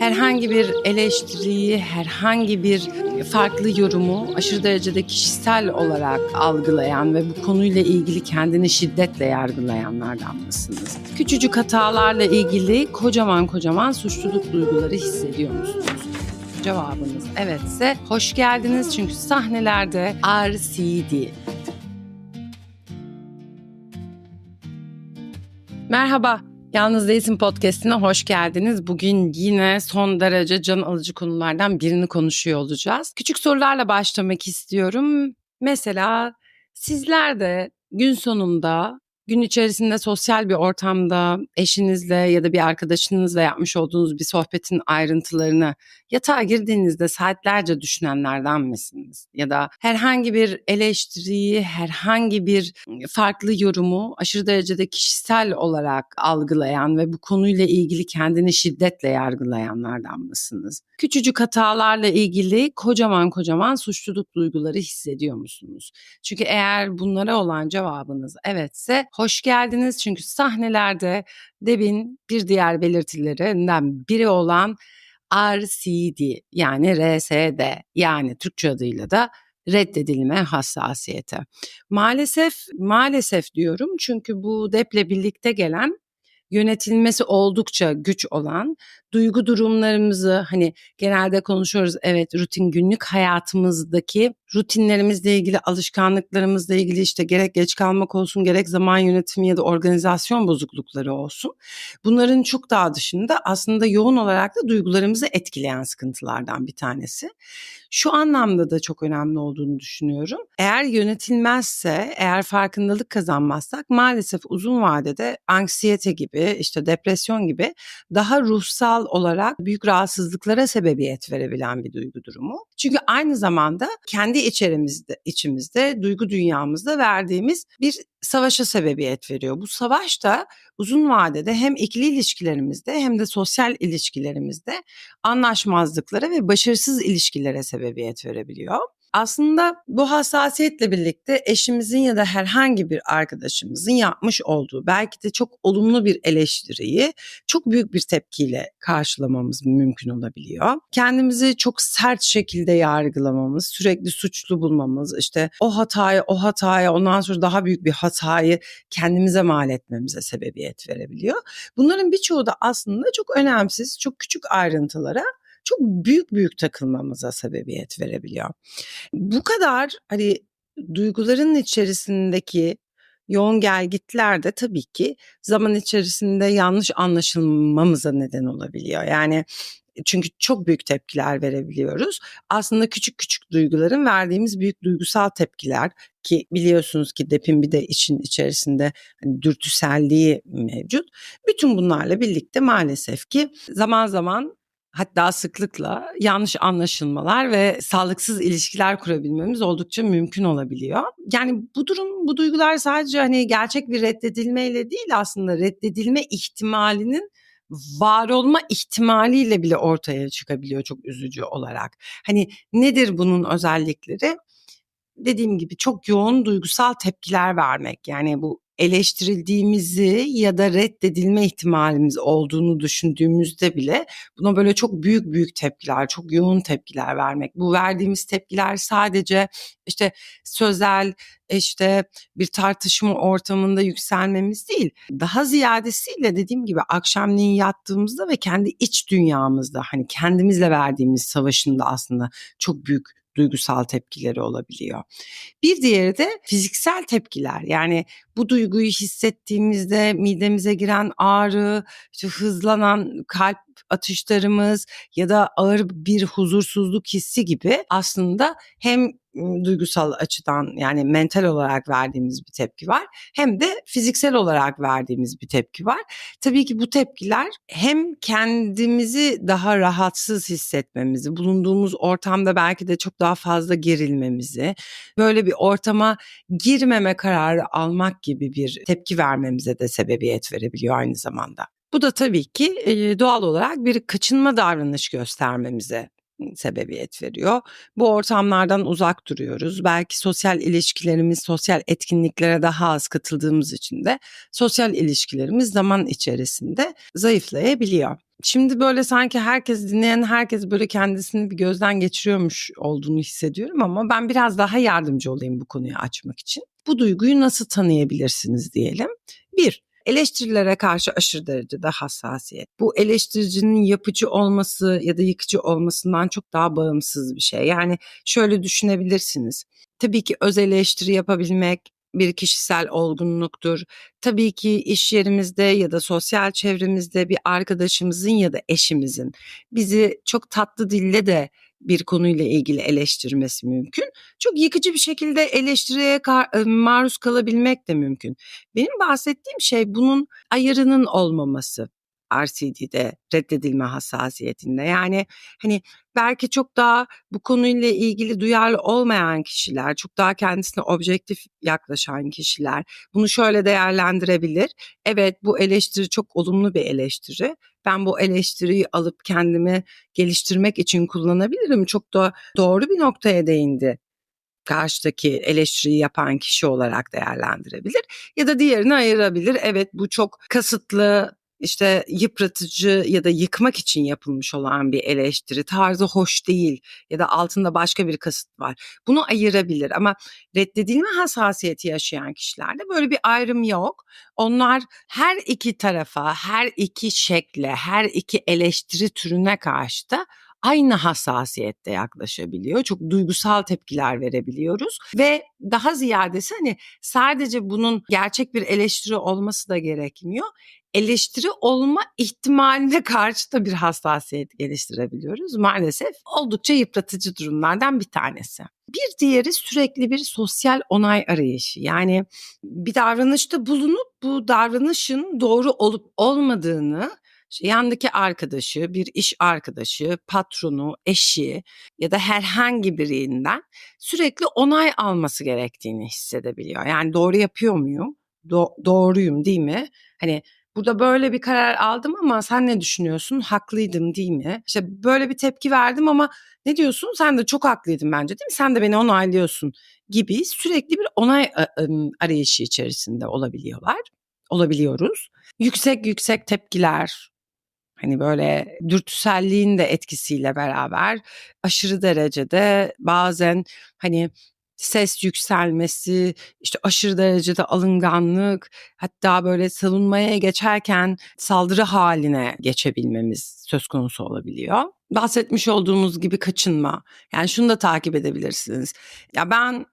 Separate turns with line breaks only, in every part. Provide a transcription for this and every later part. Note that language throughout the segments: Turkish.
herhangi bir eleştiriyi, herhangi bir farklı yorumu aşırı derecede kişisel olarak algılayan ve bu konuyla ilgili kendini şiddetle yargılayanlardan mısınız? Küçücük hatalarla ilgili kocaman kocaman suçluluk duyguları hissediyor musunuz? Cevabınız evetse hoş geldiniz çünkü sahnelerde RCD. Merhaba, Yalnız Değilsin Podcast'ine hoş geldiniz. Bugün yine son derece can alıcı konulardan birini konuşuyor olacağız. Küçük sorularla başlamak istiyorum. Mesela sizler de gün sonunda gün içerisinde sosyal bir ortamda eşinizle ya da bir arkadaşınızla yapmış olduğunuz bir sohbetin ayrıntılarını yatağa girdiğinizde saatlerce düşünenlerden misiniz? Ya da herhangi bir eleştiriyi, herhangi bir farklı yorumu aşırı derecede kişisel olarak algılayan ve bu konuyla ilgili kendini şiddetle yargılayanlardan mısınız? Küçücük hatalarla ilgili kocaman kocaman suçluluk duyguları hissediyor musunuz? Çünkü eğer bunlara olan cevabınız evetse hoş geldiniz. Çünkü sahnelerde Deb'in bir diğer belirtilerinden biri olan RCD yani RSD yani Türkçe adıyla da reddedilme hassasiyeti. Maalesef maalesef diyorum çünkü bu deple birlikte gelen yönetilmesi oldukça güç olan duygu durumlarımızı hani genelde konuşuyoruz evet rutin günlük hayatımızdaki rutinlerimizle ilgili alışkanlıklarımızla ilgili işte gerek geç kalmak olsun gerek zaman yönetimi ya da organizasyon bozuklukları olsun. Bunların çok daha dışında aslında yoğun olarak da duygularımızı etkileyen sıkıntılardan bir tanesi. Şu anlamda da çok önemli olduğunu düşünüyorum. Eğer yönetilmezse, eğer farkındalık kazanmazsak maalesef uzun vadede anksiyete gibi, işte depresyon gibi daha ruhsal olarak büyük rahatsızlıklara sebebiyet verebilen bir duygu durumu. Çünkü aynı zamanda kendi içerimizde, içimizde, duygu dünyamızda verdiğimiz bir savaşa sebebiyet veriyor. Bu savaş da uzun vadede hem ikili ilişkilerimizde hem de sosyal ilişkilerimizde anlaşmazlıklara ve başarısız ilişkilere sebebiyet verebiliyor. Aslında bu hassasiyetle birlikte eşimizin ya da herhangi bir arkadaşımızın yapmış olduğu belki de çok olumlu bir eleştiriyi çok büyük bir tepkiyle karşılamamız mümkün olabiliyor. Kendimizi çok sert şekilde yargılamamız, sürekli suçlu bulmamız, işte o hatayı o hataya ondan sonra daha büyük bir hatayı kendimize mal etmemize sebebiyet verebiliyor. Bunların birçoğu da aslında çok önemsiz, çok küçük ayrıntılara çok büyük büyük takılmamıza sebebiyet verebiliyor. Bu kadar hani duyguların içerisindeki yoğun gelgitler de tabii ki zaman içerisinde yanlış anlaşılmamıza neden olabiliyor. Yani çünkü çok büyük tepkiler verebiliyoruz. Aslında küçük küçük duyguların verdiğimiz büyük duygusal tepkiler ki biliyorsunuz ki depin bir de için içerisinde hani dürtüselliği mevcut. Bütün bunlarla birlikte maalesef ki zaman zaman hatta sıklıkla yanlış anlaşılmalar ve sağlıksız ilişkiler kurabilmemiz oldukça mümkün olabiliyor. Yani bu durum, bu duygular sadece hani gerçek bir reddedilmeyle değil aslında reddedilme ihtimalinin var olma ihtimaliyle bile ortaya çıkabiliyor çok üzücü olarak. Hani nedir bunun özellikleri? Dediğim gibi çok yoğun duygusal tepkiler vermek. Yani bu eleştirildiğimizi ya da reddedilme ihtimalimiz olduğunu düşündüğümüzde bile buna böyle çok büyük büyük tepkiler, çok yoğun tepkiler vermek. Bu verdiğimiz tepkiler sadece işte sözel işte bir tartışma ortamında yükselmemiz değil. Daha ziyadesiyle dediğim gibi akşamleyin yattığımızda ve kendi iç dünyamızda hani kendimizle verdiğimiz savaşında aslında çok büyük duygusal tepkileri olabiliyor. Bir diğeri de fiziksel tepkiler. Yani bu duyguyu hissettiğimizde midemize giren ağrı, işte hızlanan kalp atışlarımız ya da ağır bir huzursuzluk hissi gibi aslında hem duygusal açıdan yani mental olarak verdiğimiz bir tepki var hem de fiziksel olarak verdiğimiz bir tepki var. Tabii ki bu tepkiler hem kendimizi daha rahatsız hissetmemizi, bulunduğumuz ortamda belki de çok daha fazla gerilmemizi, böyle bir ortama girmeme kararı almak gibi bir tepki vermemize de sebebiyet verebiliyor aynı zamanda. Bu da tabii ki doğal olarak bir kaçınma davranış göstermemize sebebiyet veriyor. Bu ortamlardan uzak duruyoruz. Belki sosyal ilişkilerimiz, sosyal etkinliklere daha az katıldığımız için de sosyal ilişkilerimiz zaman içerisinde zayıflayabiliyor. Şimdi böyle sanki herkes dinleyen herkes böyle kendisini bir gözden geçiriyormuş olduğunu hissediyorum ama ben biraz daha yardımcı olayım bu konuyu açmak için. Bu duyguyu nasıl tanıyabilirsiniz diyelim. Bir, Eleştirilere karşı aşırı derecede hassasiyet. Bu eleştiricinin yapıcı olması ya da yıkıcı olmasından çok daha bağımsız bir şey. Yani şöyle düşünebilirsiniz. Tabii ki öz eleştiri yapabilmek bir kişisel olgunluktur. Tabii ki iş yerimizde ya da sosyal çevremizde bir arkadaşımızın ya da eşimizin bizi çok tatlı dille de bir konuyla ilgili eleştirmesi mümkün. Çok yıkıcı bir şekilde eleştiriye maruz kalabilmek de mümkün. Benim bahsettiğim şey bunun ayarının olmaması. RCD'de reddedilme hassasiyetinde. Yani hani belki çok daha bu konuyla ilgili duyarlı olmayan kişiler, çok daha kendisine objektif yaklaşan kişiler bunu şöyle değerlendirebilir. Evet bu eleştiri çok olumlu bir eleştiri. Ben bu eleştiriyi alıp kendimi geliştirmek için kullanabilirim. Çok da doğru bir noktaya değindi karşıdaki eleştiriyi yapan kişi olarak değerlendirebilir ya da diğerini ayırabilir. Evet bu çok kasıtlı işte yıpratıcı ya da yıkmak için yapılmış olan bir eleştiri tarzı hoş değil ya da altında başka bir kasıt var. Bunu ayırabilir ama reddedilme hassasiyeti yaşayan kişilerde böyle bir ayrım yok. Onlar her iki tarafa, her iki şekle, her iki eleştiri türüne karşı da aynı hassasiyette yaklaşabiliyor. Çok duygusal tepkiler verebiliyoruz ve daha ziyadesi hani sadece bunun gerçek bir eleştiri olması da gerekmiyor eleştiri olma ihtimaline karşı da bir hassasiyet geliştirebiliyoruz. Maalesef oldukça yıpratıcı durumlardan bir tanesi. Bir diğeri sürekli bir sosyal onay arayışı. Yani bir davranışta bulunup bu davranışın doğru olup olmadığını yandaki arkadaşı, bir iş arkadaşı, patronu, eşi ya da herhangi birinden sürekli onay alması gerektiğini hissedebiliyor. Yani doğru yapıyor muyum? Do- doğruyum değil mi? Hani burada böyle bir karar aldım ama sen ne düşünüyorsun? Haklıydım değil mi? İşte böyle bir tepki verdim ama ne diyorsun? Sen de çok haklıydın bence değil mi? Sen de beni onaylıyorsun gibi sürekli bir onay arayışı içerisinde olabiliyorlar. Olabiliyoruz. Yüksek yüksek tepkiler, Hani böyle dürtüselliğin de etkisiyle beraber aşırı derecede bazen hani ses yükselmesi, işte aşırı derecede alınganlık, hatta böyle savunmaya geçerken saldırı haline geçebilmemiz söz konusu olabiliyor. Bahsetmiş olduğumuz gibi kaçınma. Yani şunu da takip edebilirsiniz. Ya ben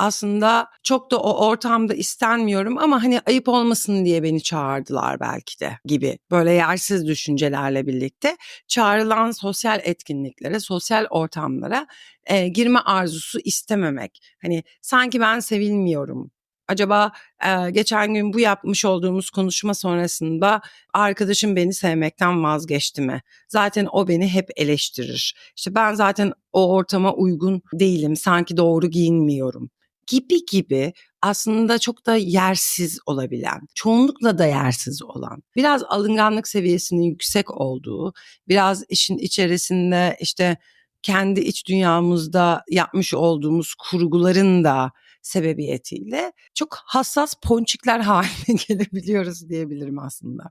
aslında çok da o ortamda istenmiyorum ama hani ayıp olmasın diye beni çağırdılar belki de gibi böyle yersiz düşüncelerle birlikte çağrılan sosyal etkinliklere, sosyal ortamlara e, girme arzusu istememek. Hani sanki ben sevilmiyorum. Acaba e, geçen gün bu yapmış olduğumuz konuşma sonrasında arkadaşım beni sevmekten vazgeçti mi? Zaten o beni hep eleştirir. İşte ben zaten o ortama uygun değilim. Sanki doğru giyinmiyorum gibi gibi aslında çok da yersiz olabilen, çoğunlukla da yersiz olan, biraz alınganlık seviyesinin yüksek olduğu, biraz işin içerisinde işte kendi iç dünyamızda yapmış olduğumuz kurguların da sebebiyetiyle çok hassas ponçikler haline gelebiliyoruz diyebilirim aslında.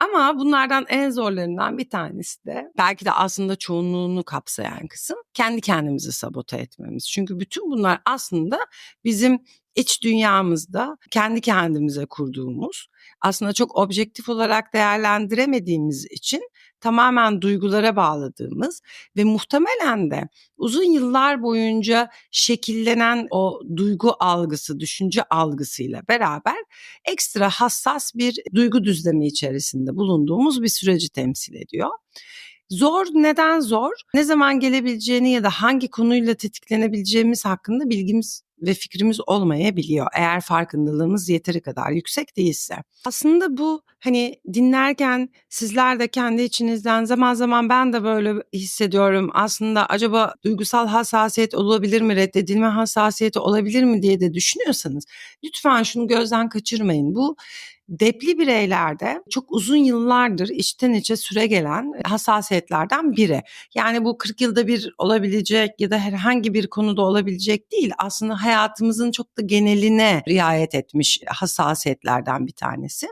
Ama bunlardan en zorlarından bir tanesi de belki de aslında çoğunluğunu kapsayan kısım kendi kendimizi sabote etmemiz. Çünkü bütün bunlar aslında bizim iç dünyamızda kendi kendimize kurduğumuz aslında çok objektif olarak değerlendiremediğimiz için tamamen duygulara bağladığımız ve muhtemelen de uzun yıllar boyunca şekillenen o duygu algısı, düşünce algısıyla beraber ekstra hassas bir duygu düzlemi içerisinde bulunduğumuz bir süreci temsil ediyor. Zor neden zor? Ne zaman gelebileceğini ya da hangi konuyla tetiklenebileceğimiz hakkında bilgimiz ve fikrimiz olmayabiliyor eğer farkındalığımız yeteri kadar yüksek değilse. Aslında bu hani dinlerken sizler de kendi içinizden zaman zaman ben de böyle hissediyorum. Aslında acaba duygusal hassasiyet olabilir mi, reddedilme hassasiyeti olabilir mi diye de düşünüyorsanız lütfen şunu gözden kaçırmayın. Bu depli bireylerde çok uzun yıllardır içten içe süre gelen hassasiyetlerden biri. Yani bu 40 yılda bir olabilecek ya da herhangi bir konuda olabilecek değil. Aslında hayatımızın çok da geneline riayet etmiş hassasiyetlerden bir tanesi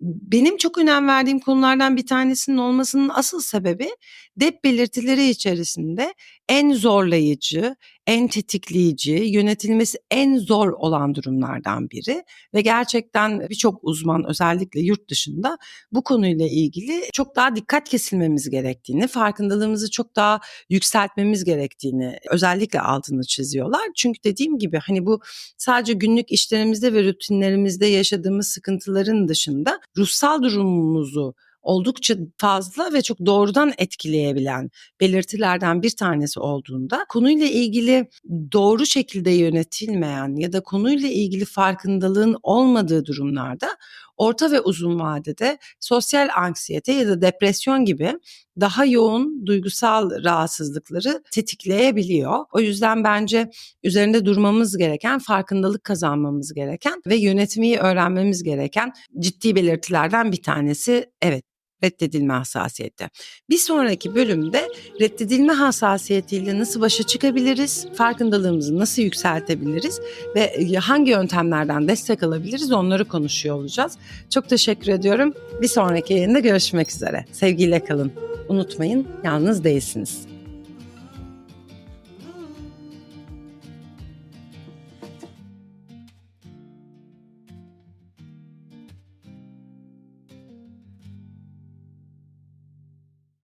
benim çok önem verdiğim konulardan bir tanesinin olmasının asıl sebebi dep belirtileri içerisinde en zorlayıcı, en tetikleyici, yönetilmesi en zor olan durumlardan biri ve gerçekten birçok uzman özellikle yurt dışında bu konuyla ilgili çok daha dikkat kesilmemiz gerektiğini, farkındalığımızı çok daha yükseltmemiz gerektiğini özellikle altını çiziyorlar. Çünkü dediğim gibi hani bu sadece günlük işlerimizde ve rutinlerimizde yaşadığımız sıkıntıların dışında ruhsal durumumuzu oldukça fazla ve çok doğrudan etkileyebilen belirtilerden bir tanesi olduğunda konuyla ilgili doğru şekilde yönetilmeyen ya da konuyla ilgili farkındalığın olmadığı durumlarda orta ve uzun vadede sosyal anksiyete ya da depresyon gibi daha yoğun duygusal rahatsızlıkları tetikleyebiliyor. O yüzden bence üzerinde durmamız gereken, farkındalık kazanmamız gereken ve yönetmeyi öğrenmemiz gereken ciddi belirtilerden bir tanesi evet reddedilme hassasiyeti. Bir sonraki bölümde reddedilme hassasiyetiyle nasıl başa çıkabiliriz, farkındalığımızı nasıl yükseltebiliriz ve hangi yöntemlerden destek alabiliriz onları konuşuyor olacağız. Çok teşekkür ediyorum. Bir sonraki yayında görüşmek üzere. Sevgiyle kalın. Unutmayın yalnız değilsiniz.